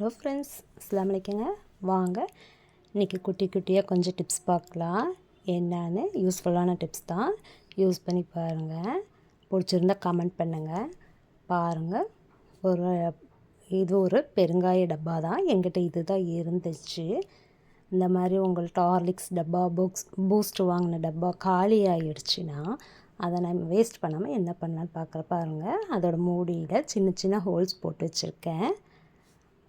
Hello friends அஸ்லாம் வலைக்குங்க வாங்க இன்றைக்கி குட்டி குட்டியாக கொஞ்சம் டிப்ஸ் பார்க்கலாம். என்னன்னு யூஸ்ஃபுல்லான டிப்ஸ் தான். யூஸ் பண்ணி பாருங்கள் பிடிச்சிருந்தா கமெண்ட் பண்ணுங்கள் பாருங்கள் ஒரு இது ஒரு பெருங்காய டப்பா தான். எங்கிட்ட இது தான் இருந்துச்சு. இந்த மாதிரி உங்கள்கிட்ட ஹார்லிக்ஸ் டப்பா புக்ஸ் பூஸ்ட் வாங்கின டப்பா காலி ஆகிடுச்சுன்னா அதை நம்ம வேஸ்ட் பண்ணாமல் என்ன பண்ணலான்னு பார்க்குற பாருங்கள் அதோடய மூடியில் சின்ன சின்ன ஹோல்ஸ் போட்டு வச்சுருக்கேன்.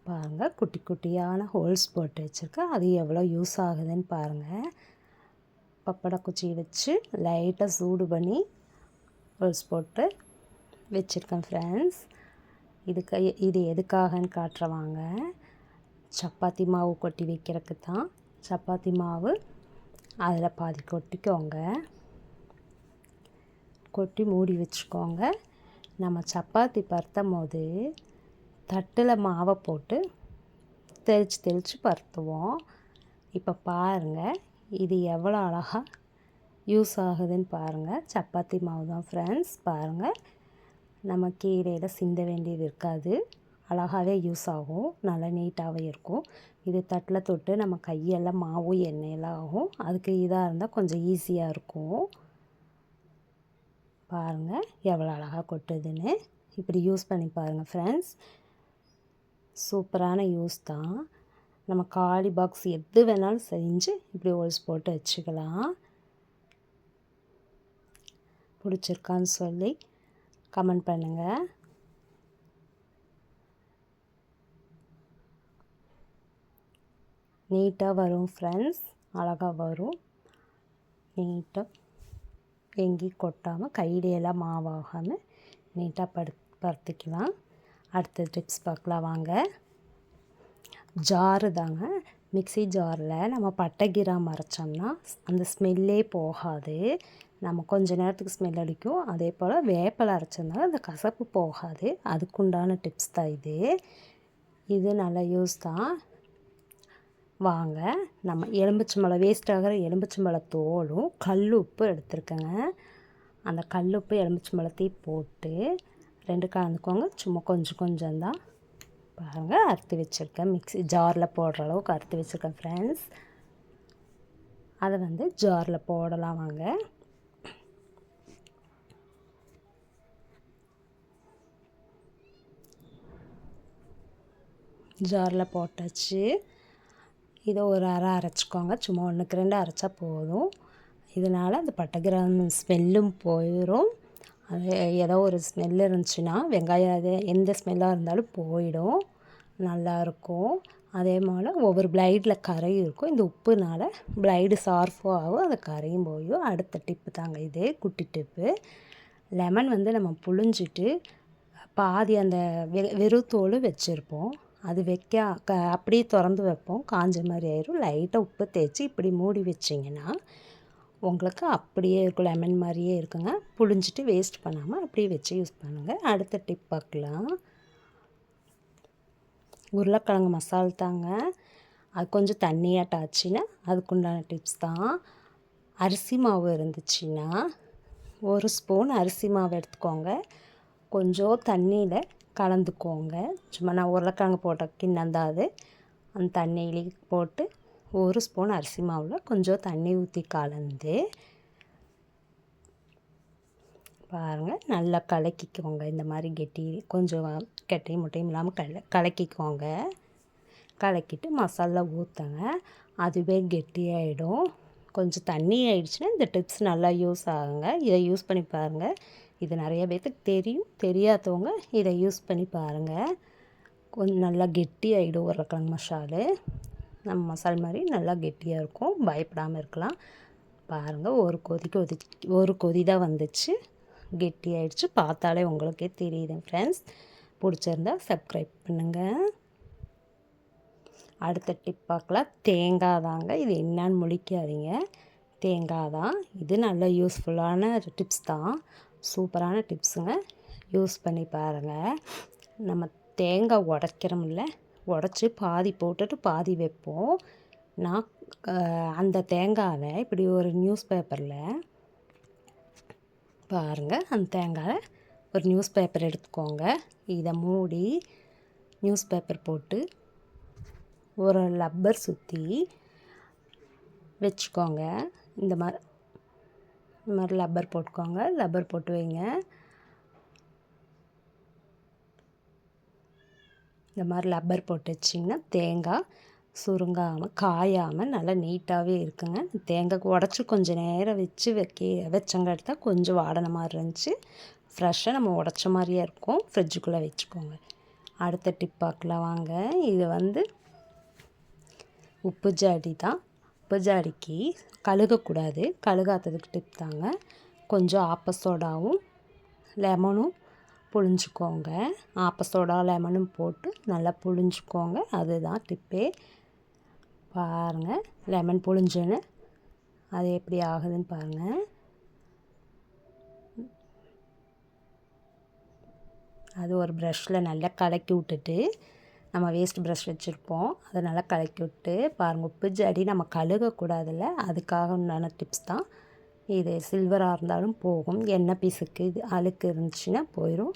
பாருங்கள் குட்டி குட்டியான ஹோல்ஸ் போட்டு வச்சுருக்கேன். அது எவ்வளோ யூஸ் ஆகுதுன்னு பாருங்கள் பப்படை குச்சி வச்சு லைட்டாக சூடு பண்ணி ஹோல்ஸ் போட்டு வச்சுருக்கேன் ஃப்ரெண்ட்ஸ் இதுக்கு இது எதுக்காகன்னு காட்டுறவாங்க சப்பாத்தி மாவு கொட்டி வைக்கிறதுக்கு தான். சப்பாத்தி மாவு அதில் பாதி கொட்டிக்கோங்க. கொட்டி மூடி வச்சுக்கோங்க. நம்ம சப்பாத்தி பருத்தும் போது தட்டில் மாவை போட்டு தெளித்து தெளித்து பருத்துவோம். இப்போ பாருங்கள் இது எவ்வளோ அழகாக யூஸ் ஆகுதுன்னு பாருங்கள் சப்பாத்தி மாவு தான் ஃப்ரெண்ட்ஸ் பாருங்கள் நம்ம கீரையில் சிந்த வேண்டியது இருக்காது. அழகாகவே யூஸ் ஆகும். நல்லா நீட்டாகவே இருக்கும். இது தட்டில் தொட்டு நம்ம கையெல்லாம் மாவு எண்ணெயெல்லாம் ஆகும். அதுக்கு இதாக இருந்தால் கொஞ்சம் ஈஸியாக இருக்கும். பாருங்கள் எவ்வளோ அழகாக கொட்டுதுன்னு. இப்படி யூஸ் பண்ணி பாருங்கள் ஃப்ரெண்ட்ஸ் சூப்பரான யூஸ் தான். நம்ம காலி பாக்ஸ் எது வேணாலும் செஞ்சு இப்படி ஹோல்ஸ் போட்டு வச்சுக்கலாம். பிடிச்சிருக்கான்னு சொல்லி கமெண்ட் பண்ணுங்கள் நீட்டாக வரும் ஃப்ரெண்ட்ஸ் அழகாக வரும். நீட்டாக எங்கேயும் கொட்டாமல் கையிலையெல்லாம் மாவாகாமல் நீட்டாக படு பருத்திக்கலாம் அடுத்த டிப்ஸ் பார்க்கலாம் வாங்க. ஜாரு தாங்க. மிக்சி ஜாரில் நம்ம பட்டை கிராம் அரைச்சோம்னா அந்த ஸ்மெல்லே போகாது. நம்ம கொஞ்ச நேரத்துக்கு ஸ்மெல் அடிக்கும். அதே போல் வேப்பலை அரைச்சதுனால அந்த கசப்பு போகாது. அதுக்குண்டான டிப்ஸ் தான் இது. இது நல்ல யூஸ் தான். வாங்க. நம்ம எலும்பிச்சம்பழம் வேஸ்ட் ஆகிற எலும்பிச்சம்பழ தோலும் கல் உப்பு எடுத்துருக்கேங்க. அந்த கல் உப்பு எலும்பிச்சம்பழத்தையும் போட்டு ரெண்டு கலந்துக்கோங்க. சும்மா கொஞ்சம் கொஞ்சம் தான் பாருங்கள் அறுத்து வச்சுருக்கேன். மிக்ஸி ஜாரில் போடுற அளவுக்கு அறுத்து வச்சுருக்கேன் ஃப்ரெண்ட்ஸ் அதை வந்து ஜாரில் போடலாம் வாங்க. ஜாரில் போட்டாச்சு. இதை ஒரு அரை அரைச்சிக்கோங்க. சும்மா ஒன்றுக்கு ரெண்டு அரைச்சா போதும். இதனால் அந்த பட்டை கிராம் ஸ்மெல்லும் போயிடும் அது ஏதோ ஒரு ஸ்மெல் இருந்துச்சுன்னா வெங்காயம் அது எந்த ஸ்மெல்லாக இருந்தாலும் போயிடும். நல்லாயிருக்கும். அதே போல் ஒவ்வொரு பிளைடில் கரை இருக்கும். இந்த உப்புனால் பிளைடு சார்ஃபும் ஆகும். அது கரையும் போயும். அடுத்த டிப்பு தாங்க இதே. குட்டி டிப்பு லெமன் வந்து நம்ம புழிஞ்சிட்டு பாதி அந்த வெ வெறுத்தோல் வச்சுருப்போம். அது வைக்க க அப்படியே திறந்து வைப்போம். காஞ்ச மாதிரி ஆயிரும். லைட்டாக உப்பு தேய்ச்சி இப்படி மூடி வச்சிங்கன்னா உங்களுக்கு அப்படியே இருக்கும் லெமன் மாதிரியே இருக்குங்க. புழிஞ்சிட்டு வேஸ்ட் பண்ணாமல் அப்படியே வச்சு யூஸ் பண்ணுங்கள் அடுத்த டிப் பார்க்கலாம். உருளைக்கிழங்கு மசால் தாங்க. அது கொஞ்சம் தண்ணியாட்ட ஆச்சுன்னா அதுக்குண்டான டிப்ஸ் தான். அரிசி மாவு இருந்துச்சுன்னா ஒரு ஸ்பூன் அரிசி மாவு எடுத்துக்கோங்க. கொஞ்சம் தண்ணியில் கலந்துக்கோங்க. சும்மா நான் உருளைக்கிழங்கு போட்ட கிண்ணம் தான் அது. அந்த தண்ணியிலே போட்டு ஒரு ஸ்பூன் அரிசி மாவில் கொஞ்சம் தண்ணி ஊற்றி கலந்து பாருங்கள் நல்லா கலக்கிக்கோங்க. இந்த மாதிரி கெட்டி கொஞ்சம் கெட்டையும் முட்டையும் இல்லாமல் கல கலக்கிக்கோங்க. கலக்கிட்டு மசாலா ஊற்றுங்க அதுவே கெட்டியாயிடும் கொஞ்சம் தண்ணி ஆயிடுச்சுன்னா இந்த டிப்ஸ் நல்லா யூஸ் ஆகுங்க. இதை யூஸ் பண்ணி பாருங்கள் இது நிறைய பேர்த்துக்கு தெரியும். தெரியாதவங்க இதை யூஸ் பண்ணி பாருங்கள் கொஞ்சம் நல்லா கெட்டி ஆகிடும் உருளைக்கிழங்கு மசாலு. நம்ம மசால் மாதிரி நல்லா கெட்டியாக இருக்கும். பயப்படாமல் இருக்கலாம். பாருங்கள் ஒரு கொதிக்கு கொதி ஒரு கொதி தான் வந்துச்சு. கெட்டியாயிடுச்சு. பார்த்தாலே உங்களுக்கே தெரியுது ஃப்ரெண்ட்ஸ் பிடிச்சிருந்தா சப்ஸ்கிரைப் பண்ணுங்கள் அடுத்த டிப் பார்க்கலாம். தேங்காய் தாங்க. இது என்னான்னு முழிக்காதீங்க. தேங்காய் தான். இது நல்ல யூஸ்ஃபுல்லான டிப்ஸ் தான். சூப்பரான டிப்ஸுங்க யூஸ் பண்ணி பாருங்கள் நம்ம தேங்காய் உடைக்கிறோம்ல உடச்சி பாதி போட்டுட்டு பாதி வைப்போம். நான் அந்த தேங்காவை இப்படி ஒரு நியூஸ் பேப்பரில் பாருங்கள் அந்த தேங்காவை ஒரு நியூஸ் பேப்பர் எடுத்துக்கோங்க. இதை மூடி நியூஸ் பேப்பர் போட்டு ஒரு லப்பர் சுற்றி வச்சுக்கோங்க. இந்த மாதிரி இந்த மாதிரி லப்பர் போட்டுக்கோங்க. லப்பர் போட்டு வைங்க. இந்த மாதிரி லப்பர் போட்டு வச்சிங்கன்னா தேங்காய் சுருங்காமல் காயாமல் நல்லா நீட்டாகவே இருக்குங்க. தேங்காய் உடச்சி கொஞ்சம் நேரம் வச்சு வைக்க வச்சங்காட்டி கொஞ்சம் வாடின மாதிரி இருந்துச்சு. ஃப்ரெஷ்ஷாக நம்ம உடச்ச மாதிரியே இருக்கும். ஃப்ரிட்ஜுக்குள்ளே வச்சுக்கோங்க. அடுத்த டிப் பார்க்கலாம் வாங்க. இது வந்து உப்பு ஜாடி தான். உப்பு ஜாடிக்கு கழுகக்கூடாது. கழுகாததுக்கு டிப் தாங்க. கொஞ்சம் ஆப்ப சோடாவும் லெமனும் புழிஞ்சிக்கோங்க. ஆப்பசோடா லெமனும் போட்டு நல்லா புழிஞ்சிக்கோங்க. அதுதான் டிப்பே பாருங்கள் லெமன் புழிஞ்சுன்னு அது எப்படி ஆகுதுன்னு பாருங்கள் அது ஒரு ப்ரஷ்ஷில் நல்லா கலக்கி விட்டுட்டு நம்ம வேஸ்ட் ப்ரஷ் வச்சுருப்போம். அதை நல்லா கலக்கி விட்டு பாருங்கள் உப்பு ஜடி நம்ம கழுகக்கூடாதுல்ல அதுக்காக உண்டான டிப்ஸ் தான். இது சில்வராக இருந்தாலும் போகும். எண்ணெய் பிசுக்கு இது அழுக்கு இருந்துச்சுன்னா போயிடும்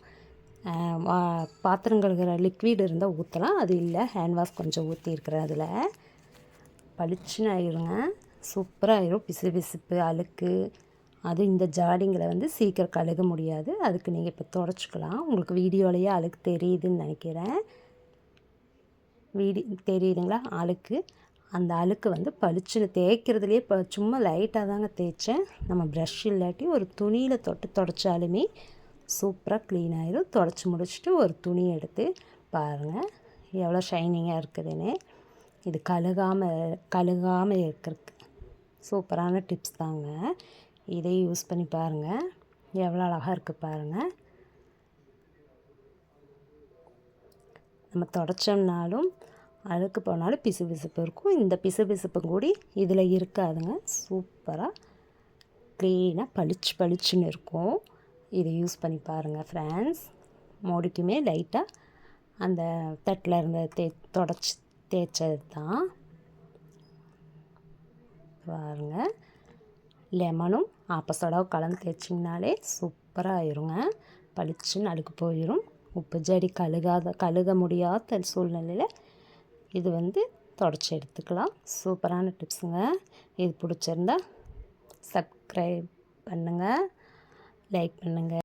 பாத்திரம் கழுகிற லிக்விட் இருந்தால் ஊற்றலாம் அது இல்லை ஹேண்ட் வாஷ் கொஞ்சம் ஊற்றிருக்கிறேன் அதில். பளிச்சுன்னு ஆயிடுங்க. சூப்பராக ஆயிரும். பிசு பிசுப்பு அழுக்கு. அது இந்த ஜாடிங்களை வந்து சீக்கிரம் கழுக முடியாது. அதுக்கு நீங்கள் இப்போ தொடச்சிக்கலாம். உங்களுக்கு வீடியோலேயே அழுக்கு தெரியுதுன்னு நினைக்கிறேன். வீடி தெரியுதுங்களா? அழுக்கு. அந்த அழுக்கு வந்து பளிச்சுன்னு தேய்க்கிறதுலேயே இப்போ சும்மா லைட்டாக தாங்க தேய்ச்சேன். நம்ம ப்ரஷ் இல்லாட்டி ஒரு துணியில் தொட்டு தொடச்சாலுமே சூப்பராக க்ளீன் ஆகிடும் தொடச்சி முடிச்சுட்டு ஒரு துணி எடுத்து பாருங்கள் எவ்வளோ ஷைனிங்காக இருக்குதுன்னு. இது கழுகாமல் கழுகாமல் இருக்கிறதுக்கு சூப்பரான டிப்ஸ் தாங்க. இதை யூஸ் பண்ணி பாருங்கள் எவ்வளோ அழகாக இருக்குது பாருங்கள் நம்ம தொடச்சோம்னாலும் அழுக்கு போனாலும் பிசு பிசுப்பு இருக்கும். இந்த பிசு பிசுப்பும் கூடி இதில் இருக்காதுங்க. சூப்பராக க்ளீனாக பளிச்சு பளிச்சுன்னு இருக்கும். இதை யூஸ் பண்ணி பாருங்கள் ஃப்ரெண்ட்ஸ் மோடிக்குமே லைட்டாக அந்த தட்டில் இருந்த தே தொடச்சி தேய்ச்சது தான் பாருங்கள் லெமனும் ஆப்பசோடாவும் கலந்து தேய்ச்சிங்கனாலே சூப்பராக ஆயிருங்க. பளிச்சுன்னு அழுக்கு போயிடும் உப்பு ஜடி கழுகாத கழுக முடியாத சூழ்நிலையில் இது வந்து தொடச்சி எடுத்துக்கலாம். சூப்பரான டிப்ஸுங்க. இது பிடிச்சிருந்தா சப்ஸ்கிரைப் பண்ணுங்கள் லைக் பண்ணுங்கள்